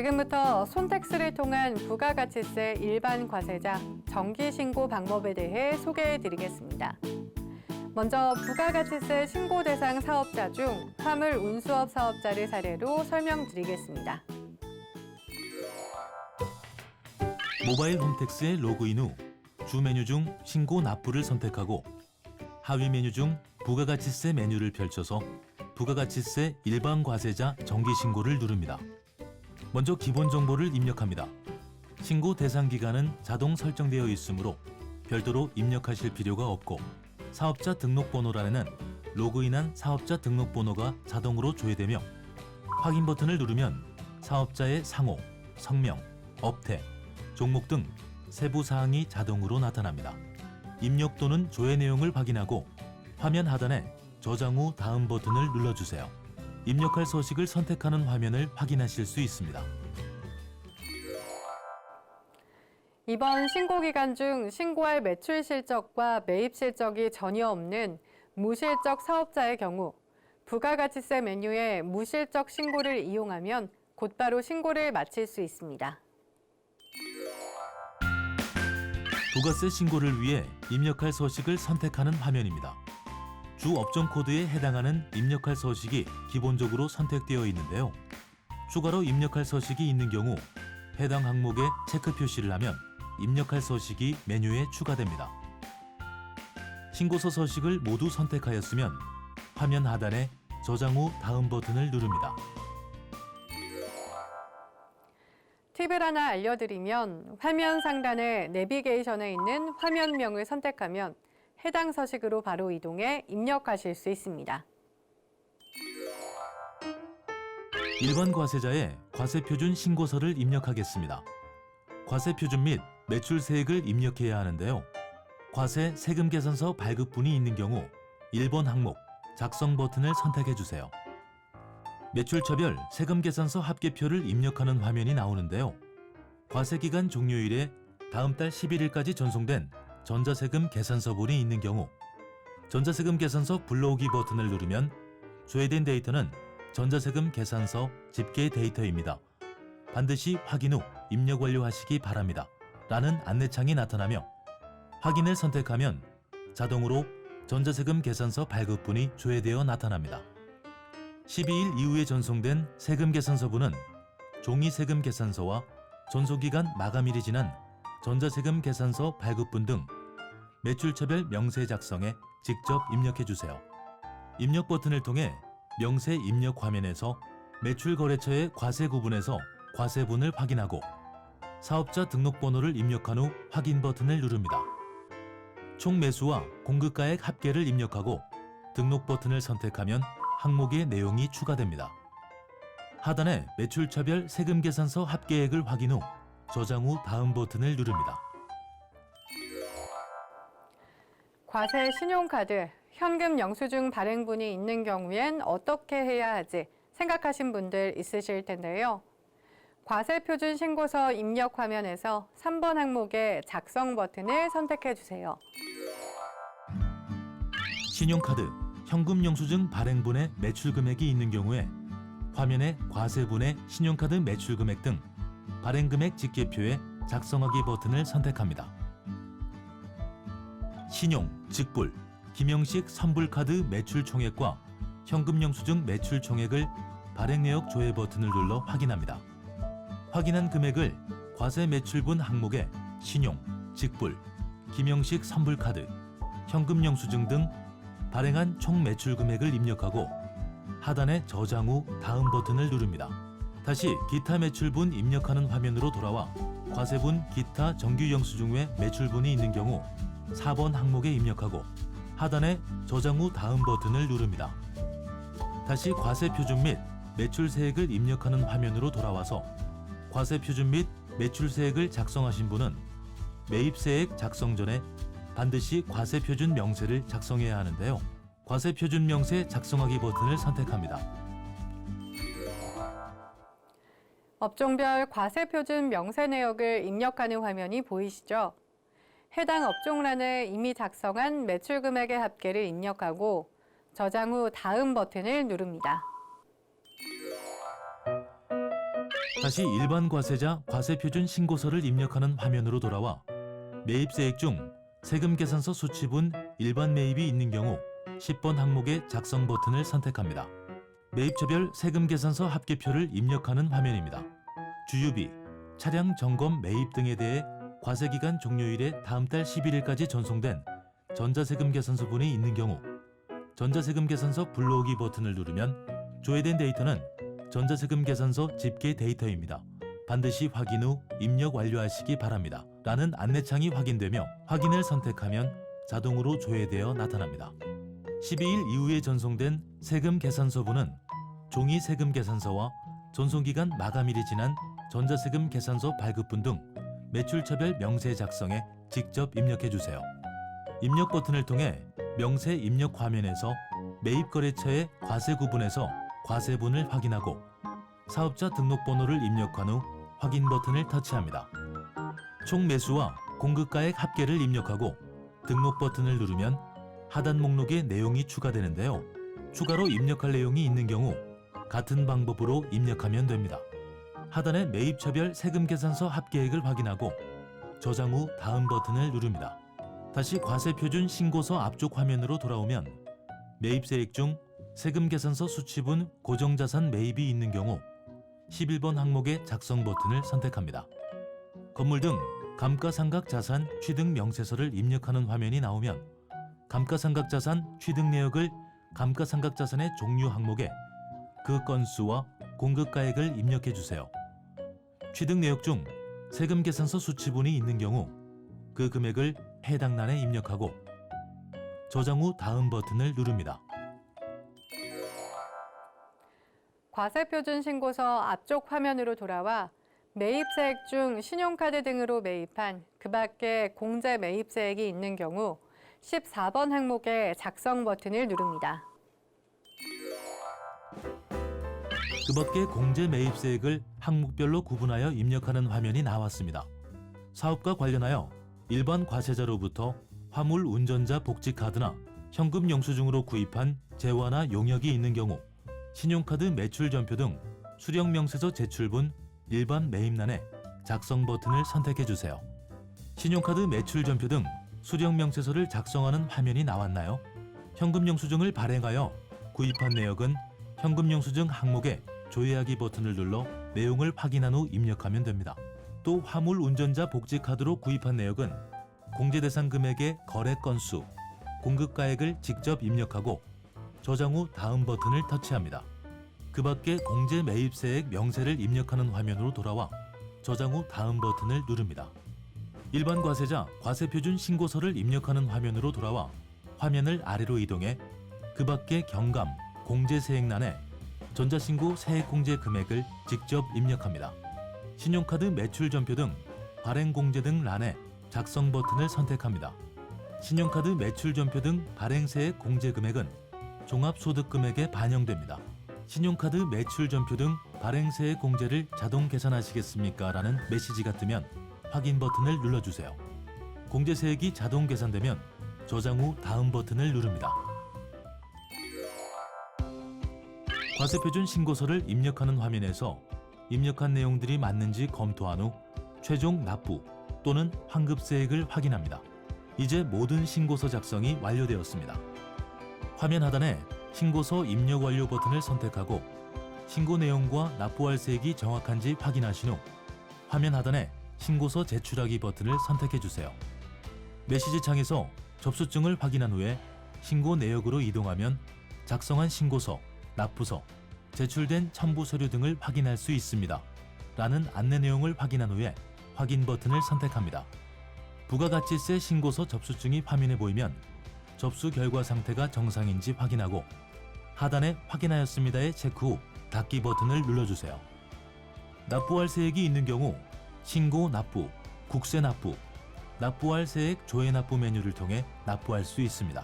지금부터 손택스를 통한 부가가치세 일반 과세자 정기 신고 방법에 대해 소개해 드리겠습니다. 먼저 부가가치세 신고 대상 사업자 중 화물 운수업 사업자를 사례로 설명드리겠습니다. 모바일 홈택스에 로그인 후 주 메뉴 중 신고 납부를 선택하고 하위 메뉴 중 부가가치세 메뉴를 펼쳐서 부가가치세 일반 과세자 정기 신고를 누릅니다. 먼저 기본 정보를 입력합니다. 신고 대상 기간은 자동 설정되어 있으므로 별도로 입력하실 필요가 없고 사업자 등록번호란에는 로그인한 사업자 등록번호가 자동으로 조회되며 확인 버튼을 누르면 사업자의 상호, 성명, 업태, 종목 등 세부 사항이 자동으로 나타납니다. 입력 또는 조회 내용을 확인하고 화면 하단에 저장 후 다음 버튼을 눌러주세요. 입력할 서식을 선택하는 화면을 확인하실 수 있습니다. 이번 신고 기간 중 신고할 매출 실적과 매입 실적이 전혀 없는 무실적 사업자의 경우 부가가치세 메뉴의 무실적 신고를 이용하면 곧바로 신고를 마칠 수 있습니다. 부가세 신고를 위해 입력할 서식을 선택하는 화면입니다. 주 업종 코드에 해당하는 입력할 서식이 기본적으로 선택되어 있는데요. 추가로 입력할 서식이 있는 경우 해당 항목에 체크 표시를 하면 입력할 서식이 메뉴에 추가됩니다. 신고서 서식을 모두 선택하였으면 화면 하단에 저장 후 다음 버튼을 누릅니다. 팁을 하나 알려드리면 화면 상단에 내비게이션에 있는 화면명을 선택하면 해당 서식으로 바로 이동해 입력하실 수 있습니다. 일반 과세자의 과세표준 신고서를 입력하겠습니다. 과세표준 및 매출세액을 입력해야 하는데요. 과세 세금 계산서 발급분이 있는 경우 1번 항목 작성 버튼을 선택해 주세요. 매출처별 세금 계산서 합계표를 입력하는 화면이 나오는데요. 과세기간 종료일에 다음 달 11일까지 전송된 전자세금 계산서본이 있는 경우 전자세금 계산서 불러오기 버튼을 누르면 조회된 데이터는 전자세금 계산서 집계 데이터입니다. 반드시 확인 후 입력 완료하시기 바랍니다. 라는 안내창이 나타나며 확인을 선택하면 자동으로 전자세금 계산서 발급분이 조회되어 나타납니다. 12일 이후에 전송된 세금 계산서분은 종이 세금 계산서와 전송기간 마감일이 지난 전자세금 계산서 발급분 등 매출처별 명세 작성에 직접 입력해 주세요. 입력 버튼을 통해 명세 입력 화면에서 매출 거래처의 과세 구분에서 과세분을 확인하고 사업자 등록번호를 입력한 후 확인 버튼을 누릅니다. 총 매수와 공급가액 합계를 입력하고 등록 버튼을 선택하면 항목의 내용이 추가됩니다. 하단에 매출차별 세금 계산서 합계액을 확인 후 저장 후 다음 버튼을 누릅니다. 과세 신용카드, 현금 영수증 발행분이 있는 경우엔 어떻게 해야 하지 생각하신 분들 있으실 텐데요. 과세 표준 신고서 입력 화면에서 3번 항목의 작성 버튼을 선택해 주세요. 신용카드, 현금 영수증 발행분의 매출 금액이 있는 경우에 화면에 과세분의 신용카드 매출 금액 등 발행 금액 집계표에 작성하기 버튼을 선택합니다. 신용, 직불, 김영식 선불카드 매출 총액과 현금 영수증 매출 총액을 발행 내역 조회 버튼을 눌러 확인합니다. 확인한 금액을 과세 매출분 항목에 신용, 직불, 김영식 선불카드, 현금 영수증 등 발행한 총 매출 금액을 입력하고 하단에 저장 후 다음 버튼을 누릅니다. 다시 기타 매출분 입력하는 화면으로 돌아와 과세분 기타 정규 영수증 외 매출분이 있는 경우 4번 항목에 입력하고 하단에 저장 후 다음 버튼을 누릅니다. 다시 과세 표준 및 매출세액을 입력하는 화면으로 돌아와서 과세 표준 및 매출세액을 작성하신 분은 매입세액 작성 전에 반드시 과세 표준 명세를 작성해야 하는데요. 과세 표준 명세 작성하기 버튼을 선택합니다. 업종별 과세 표준 명세 내역을 입력하는 화면이 보이시죠? 해당 업종란에 이미 작성한 매출 금액의 합계를 입력하고 저장 후 다음 버튼을 누릅니다. 다시 일반 과세자 과세 표준 신고서를 입력하는 화면으로 돌아와 매입세액 중 세금 계산서 수취분 일반 매입이 있는 경우 10번 항목의 작성 버튼을 선택합니다. 매입처별 세금 계산서 합계표를 입력하는 화면입니다. 주유비, 차량 점검 매입 등에 대해 과세기간 종료일에 다음 달 11일까지 전송된 전자세금 계산서분이 있는 경우 전자세금 계산서 불러오기 버튼을 누르면 조회된 데이터는 전자세금 계산서 집계 데이터입니다. 반드시 확인 후 입력 완료하시기 바랍니다. 라는 안내창이 확인되며 확인을 선택하면 자동으로 조회되어 나타납니다. 12일 이후에 전송된 세금 계산서분은 종이 세금 계산서와 전송기간 마감일이 지난 전자세금 계산서 발급분 등 매출처별 명세 작성에 직접 입력해 주세요. 입력 버튼을 통해 명세 입력 화면에서 매입 거래처의 과세 구분에서 과세분을 확인하고 사업자 등록번호를 입력한 후 확인 버튼을 터치합니다. 총 매수와 공급가액 합계를 입력하고 등록 버튼을 누르면 하단 목록에 내용이 추가되는데요. 추가로 입력할 내용이 있는 경우 같은 방법으로 입력하면 됩니다. 하단의 매입처별 세금 계산서 합계액을 확인하고 저장 후 다음 버튼을 누릅니다. 다시 과세표준 신고서 앞쪽 화면으로 돌아오면 매입세액 중 세금 계산서 수취분 고정자산 매입이 있는 경우 11번 항목의 작성 버튼을 선택합니다. 건물 등 감가상각 자산 취득 명세서를 입력하는 화면이 나오면 감가상각 자산 취득 내역을 감가상각 자산의 종류 항목에 그 건수와 공급가액을 입력해 주세요. 취득 내역 중 세금 계산서 수취분이 있는 경우 그 금액을 해당 란에 입력하고 저장 후 다음 버튼을 누릅니다. 과세표준 신고서 앞쪽 화면으로 돌아와 매입세액 중 신용카드 등으로 매입한 그 밖에 공제 매입세액이 있는 경우 14번 항목의 작성 버튼을 누릅니다. 그 밖에 공제 매입세액을 항목별로 구분하여 입력하는 화면이 나왔습니다. 사업과 관련하여 일반 과세자로부터 화물 운전자 복지 카드나 현금 영수증으로 구입한 재화나 용역이 있는 경우 신용카드 매출 전표 등 수령 명세서 제출분 일반 매입란에 작성 버튼을 선택해 주세요. 신용카드 매출 전표 등 수령 명세서를 작성하는 화면이 나왔나요? 현금 영수증을 발행하여 구입한 내역은 현금 영수증 항목에 조회하기 버튼을 눌러 내용을 확인한 후 입력하면 됩니다. 또 화물 운전자 복지 카드로 구입한 내역은 공제 대상 금액의 거래 건수, 공급가액을 직접 입력하고 저장 후 다음 버튼을 터치합니다. 그 밖에 공제 매입세액 명세를 입력하는 화면으로 돌아와 저장 후 다음 버튼을 누릅니다. 일반 과세자 과세표준 신고서를 입력하는 화면으로 돌아와 화면을 아래로 이동해 그 밖에 경감, 공제세액란에 전자신고 세액공제 금액을 직접 입력합니다. 신용카드 매출 전표 등 발행 공제 등 란에 작성 버튼을 선택합니다. 신용카드 매출 전표 등 발행세액 공제 금액은 종합소득금액에 반영됩니다. 신용카드 매출 전표 등 발행세액 공제를 자동 계산하시겠습니까? 라는 메시지가 뜨면 확인 버튼을 눌러주세요. 공제세액이 자동 계산되면 저장 후 다음 버튼을 누릅니다. 과세표준 신고서를 입력하는 화면에서 입력한 내용들이 맞는지 검토한 후 최종 납부 또는 환급세액을 확인합니다. 이제 모든 신고서 작성이 완료되었습니다. 화면 하단에 신고서 입력 완료 버튼을 선택하고 신고 내용과 납부할 세액이 정확한지 확인하신 후 화면 하단에 신고서 제출하기 버튼을 선택해 주세요. 메시지 창에서 접수증을 확인한 후에 신고 내역으로 이동하면 작성한 신고서, 납부서, 제출된 첨부 서류 등을 확인할 수 있습니다. 라는 안내 내용을 확인한 후에 확인 버튼을 선택합니다. 부가가치세 신고서 접수증이 화면에 보이면 접수 결과 상태가 정상인지 확인하고 하단에 확인하였습니다에 체크 후 닫기 버튼을 눌러주세요. 납부할 세액이 있는 경우 신고 납부, 국세 납부, 납부할 세액 조회 납부 메뉴를 통해 납부할 수 있습니다.